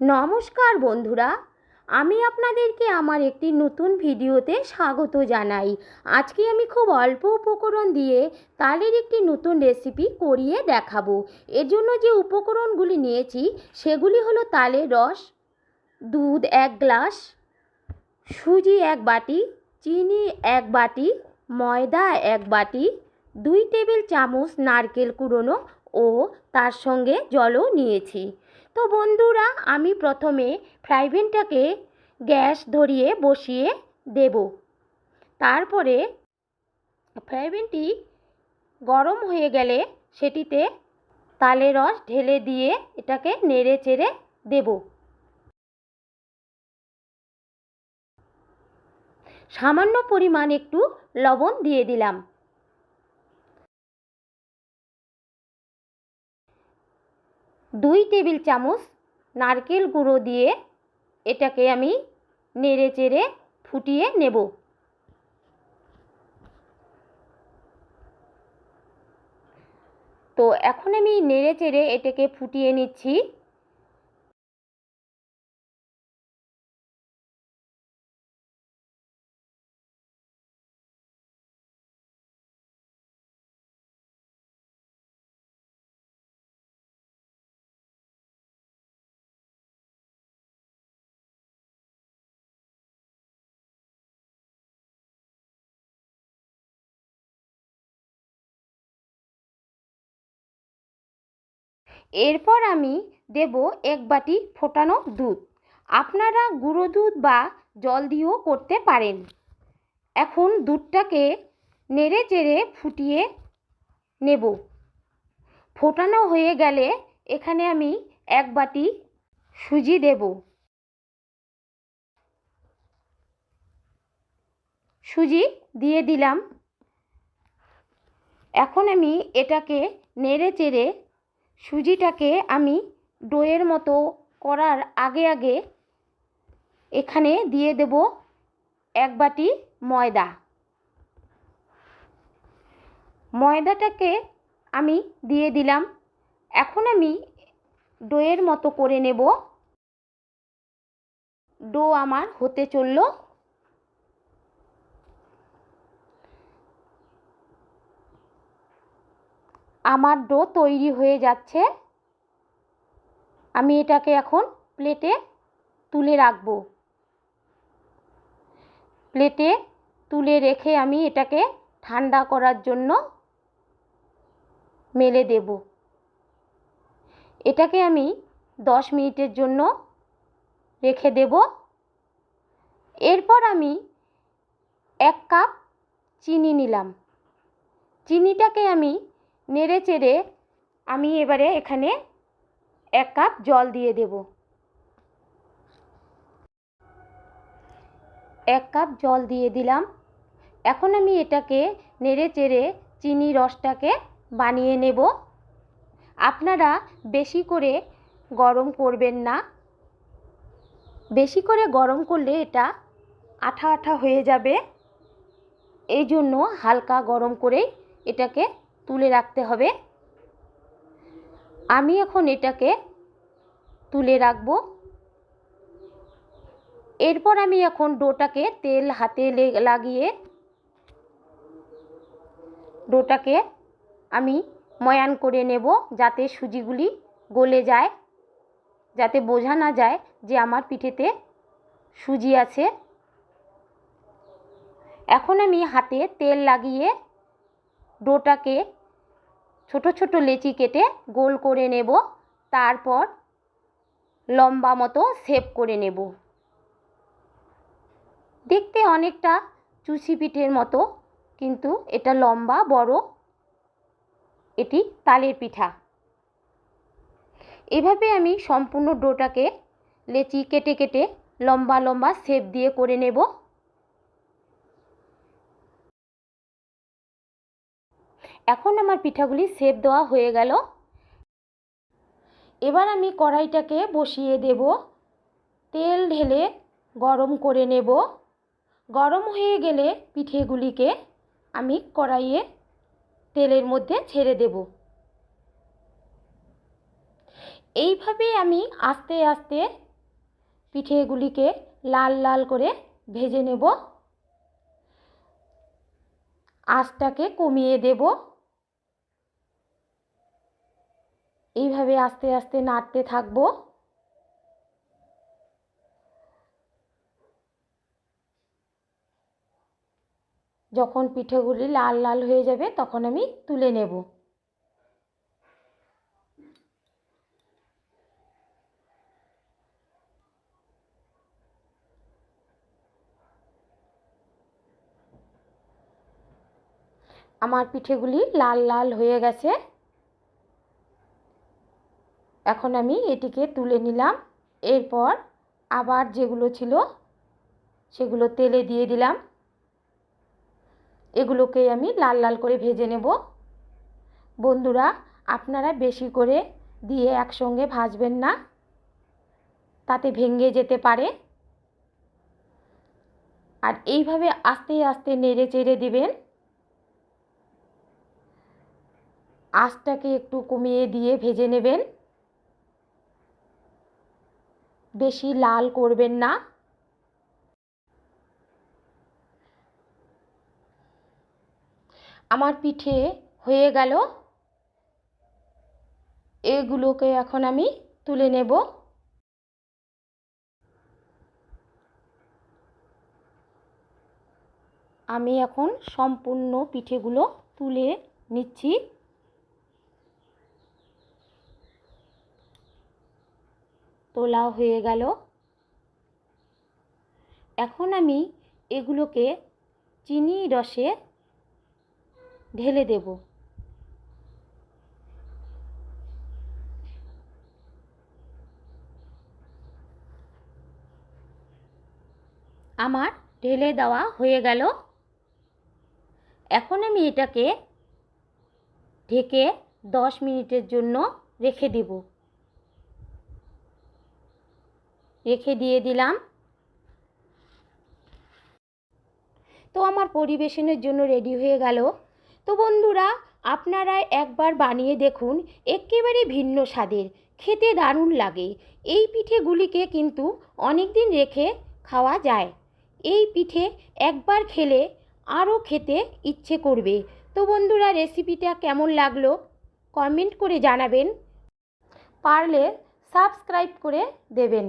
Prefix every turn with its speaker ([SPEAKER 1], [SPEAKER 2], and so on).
[SPEAKER 1] নমস্কার বন্ধুরা, আমি আপনাদেরকে আমার একটি নতুন ভিডিওতে স্বাগত জানাই। আজকে আমি খুব অল্প উপকরণ দিয়ে তালের একটি নতুন রেসিপি করিয়ে দেখাবো। এর জন্য যে উপকরণগুলি নিয়েছি, সেগুলি হলো তালের রস, দুধ এক গ্লাস, সুজি এক বাটি, চিনি এক বাটি, ময়দা এক বাটি, দুই টেবিল চামচ নারকেল কুড়োনো ও তার সঙ্গে জলও নিয়েছি। তো বন্ধুরা, আমি প্রথমে ফ্রাই প্যানটাকে গ্যাস ধরিয়ে বসিয়ে দেব। তারপরে ফ্রাই প্যানটি গরম হয়ে গেলে সেটিতে তালের রস ঢেলে দিয়ে এটাকে নেড়ে চেড়ে দেব। সামান্য পরিমাণ একটু লবণ দিয়ে দিলাম। দুই টেবিল চামচ নারকেল গুঁড়ো দিয়ে এটাকে আমি নেড়ে চেড়ে ফুটিয়ে নেব। তো এখন আমি নেড়ে চেড়ে এটাকে ফুটিয়ে নিচ্ছি। এরপর আমি দেব এক বাটি ফোটানো দুধ। আপনারা গুঁড়ো দুধ বা জল দিয়েও করতে পারেন। এখন দুধটাকে নেড়ে চেড়ে ফুটিয়ে নেব। ফোটানো হয়ে গেলে এখানে আমি এক বাটি সুজি দেব। সুজি দিয়ে দিলাম। এখন আমি এটাকে নেড়ে চেড়ে সুজিটাকে আমি ডোয়ের মতো করার আগে আগে এখানে দিয়ে দেব এক বাটি ময়দা। ময়দাটাকে আমি দিয়ে দিলাম। এখন আমি ডোয়ের মতো করে নেব। ডো আমার হতে চলল। আমার ডো তৈরি হয়ে যাচ্ছে। আমি এটাকে এখন প্লেটে তুলে রাখব। প্লেটে তুলে রেখে আমি এটাকে ঠান্ডা করার জন্য মেলে দেব। এটাকে আমি দশ মিনিটের জন্য রেখে দেব। এরপর আমি এক কাপ চিনি নিলাম। চিনিটাকে আমি নেড়ে চেড়ে আমি এবারে এখানে এক কাপ জল দিয়ে দেব। এক কাপ জল দিয়ে দিলাম। এখন আমি এটাকে নেড়ে চেড়ে চিনি রসটাকে বানিয়ে নেব। আপনারা বেশি করে গরম করবেন না। বেশি করে গরম করলে এটা আঠা আঠা হয়ে যাবে। এই জন্য হালকা গরম করেই এটাকে তুলে রাখতে হবে। আমি এখন এটাকে তুলে রাখব। এরপর আমি এখন ডোটাকে তেল হাতে লাগিয়ে ডোটাকে আমি ময়ান করে নেব যাতে সুজিগুলি গলে যায়, যাতে বোঝা না যায় যে আমার পিঠেতে সুজি আছে। এখন আমি হাতে তেল লাগিয়ে ডোটাকে ছোট ছোট লেচি কেটে গোল করে নেব। তারপর লম্বা মতো শেপ করে নেব। দেখতে অনেকটা চুষি পিঠের মতো, কিন্তু এটা লম্বা, বড়। এটি তালের পিঠা। এভাবে আমি সম্পূর্ণ ডোটাকে লেচি কেটে কেটে লম্বা লম্বা শেপ দিয়ে করে নেব। এখন আমার পিঠাগুলি সেপ দেওয়া হয়ে গেল। এবার আমি কড়াইটাকে বসিয়ে দেব। তেল ঢেলে গরম করে নেব। গরম হয়ে গেলে পিঠেগুলিকে আমি কড়াইয়ে তেলের মধ্যে ছেড়ে দেব। এইভাবে আমি আস্তে আস্তে পিঠেগুলিকে লাল লাল করে ভেজে নেব। আঁচটাকে কমিয়ে দেব। এইভাবে আস্তে আস্তে নাড়তে থাকব। যখন পিঠেগুলি লাল লাল হয়ে যাবে, তখন আমি তুলে নেব। আমার পিঠেগুলি লাল লাল হয়ে গেছে। এখন আমি এটিকে তুলে নিলাম। এরপর আবার যেগুলো ছিল সেগুলো তেলে দিয়ে দিলাম। এগুলোকে আমি লাল লাল করে ভেজে নেব। বন্ধুরা, আপনারা বেশি করে দিয়ে একসঙ্গে ভাজবেন না। তাতে ভেঙে যেতে পারে। আর এইভাবে আস্তে আস্তে নেড়ে চেড়ে দিবেন। আঁচটাকে একটু কমিয়ে দিয়ে ভেজে নেবেন। বেশি লাল করবেন না। আমার পিঠে হয়ে গেল। এগুলোকে এখন আমি তুলে নেব। আমি এখন সম্পূর্ণ পিঠেগুলো তুলে নিচ্ছি। তোলা হয়ে গেল। এখন আমি এগুলোকে চিনি রসে ঢেলে দেব। আমার ঢেলে দেওয়া হয়ে গেল। এখন আমি এটাকে ঢেকে দশ মিনিটের জন্য রেখে দেব। রেখে দিয়ে দিলাম। তো আমার পরিবেশনের জন্য রেডি হয়ে গেল। তো বন্ধুরা, আপনারা একবার বানিয়ে দেখুন, একেবারে ভিন্ন স্বাদের, খেতে দারুণ লাগে। এই পিঠেগুলিকে কিন্তু অনেক দিন রেখে খাওয়া যায়। এই পিঠে একবার খেলে আরও খেতে ইচ্ছে করবে। তো বন্ধুরা, রেসিপিটা কেমন লাগল কমেন্ট করে জানাবেন। পারলে সাবস্ক্রাইব করে দেবেন।